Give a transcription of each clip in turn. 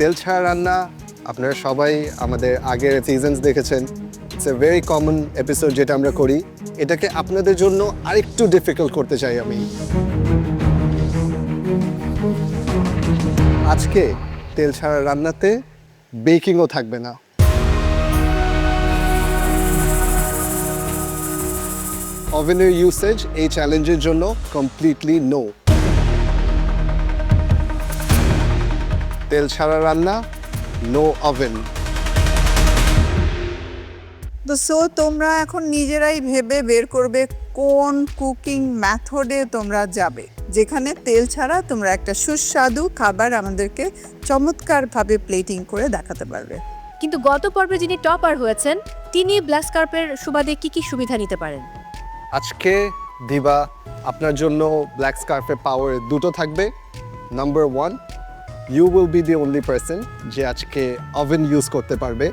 তেল ছাড়া রান্না, আপনারা সবাই আমাদের আগের সিজনস দেখেছেন। It's a very common episode যেটা আমরা করি। এটাকে আপনাদের জন্য আরেকটু ডিফিকাল্ট করতে চাই আমি। আজকে তেল ছাড়া রান্নাতে বেকিংও থাকবে না। ওভেনের ইউসেজ এই চ্যালেঞ্জের জন্য কমপ্লিটলি নো তেল ছাড়া রান্না নো ওভেন তো সো তোমরা এখন নিজেরাই ভেবে বের করবে কোন কুকিং মেথডে তোমরা যাবে। যেখানে তেল ছাড়া তোমরা একটা সুস্বাদু খাবার আমাদেরকে চমৎকারভাবে প্লেটিং করে দেখাতে পারবে। কিন্তু গত পর্বে যিনি টপার হয়েছেন তিনি ব্ল্যাক স্কার্পের সুবাদে কি কি সুবিধা নিতে পারেন? আজকে দিবা আপনার জন্য ব্ল্যাক স্কার্ফের পাওয়ার দুটো থাকবে। Number one you will be the only person যে আজকে ওভেন ইউজ করতে পারবে।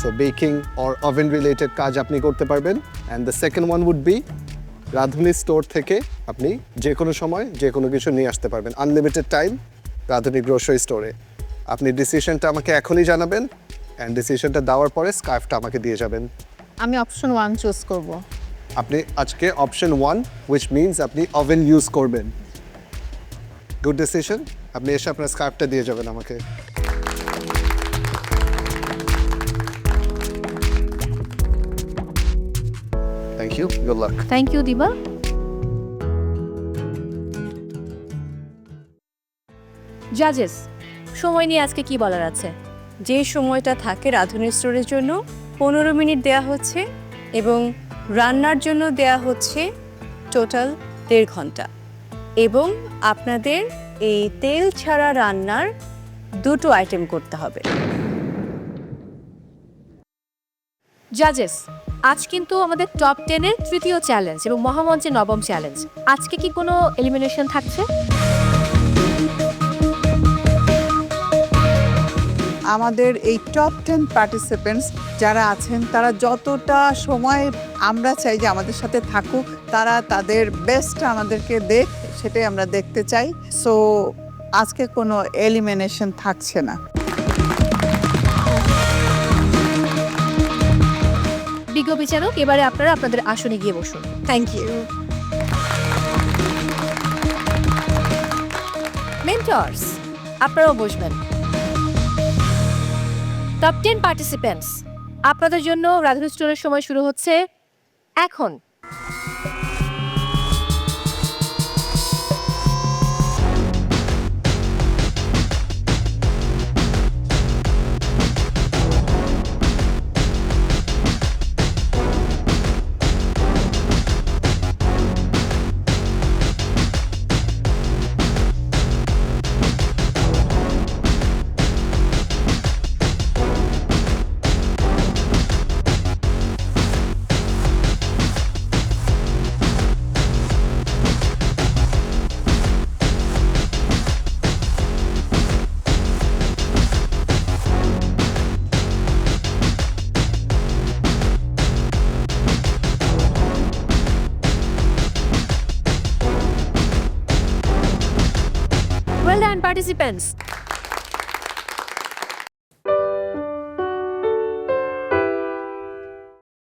So baking or oven related কাজ আপনি করতে পারবেন। And the second one would be Radhuni store থেকে আপনি যে কোনো সময় যে কোনো কিছু নিয়ে আসতে পারবেন। আনলিমিটেড টাইম রাঁধুনি গ্রোসারি স্টোরে আপনি ডিসিশনটা আমাকে এখনই জানাবেন। অ্যান্ড ডিসিশনটা দেওয়ার পরে স্কার্ফটা আমাকে দিয়ে যাবেন। আমি অপশন ওয়ান চুজ করব। আপনি আজকে অপশন ওয়ান উইচ মিনস আপনি ওভেন ইউজ করবেন। গুড ডিসিশন আপনি এসে আপনার স্কার্ফটা দিয়ে যাবেন আমাকে। Thank you good luck thank you Diba জাজেস সময় নিয়ে আজকে কি বলার আছে? যে সময়টা থাকে রাঁধুনি স্টোরের জন্য পনেরো মিনিট দেয়া হচ্ছে এবং রান্নার জন্য দেয়া হচ্ছে টোটাল দেড় ঘণ্টা। এবং আপনাদের এই তেল ছাড়া রান্নার দুটো আইটেম করতে হবে। জাজেস আজ কিন্তু আমাদের টপ টেনের তৃতীয় চ্যালেঞ্জ এবং মহামঞ্চের নবম চ্যালেঞ্জ আজকে কি কোনো এলিমিনেশন থাকছে? আমাদের এই টপ টেন পার্টিসিপেন্টস যারা আছেন তারা যতটা সময় আমরা চাই যে আমাদের সাথে থাকুক তারা তাদের বেস্ট আমাদেরকে দেখ সেটাই আমরা দেখতে চাই। সো আজকে কোনো এলিমিনেশন থাকছে না। বিজ্ঞ বিচারক এবারে আপনারা আপনাদের আসনে গিয়ে বসুন। থ্যাংক ইউ মেন্টর্স আপনারাও বসবেন। টপ টেন পার্টিসিপেন্টস আপনাদের জন্য রাধুনী স্টোরের সময় শুরু হচ্ছে এখন। participants.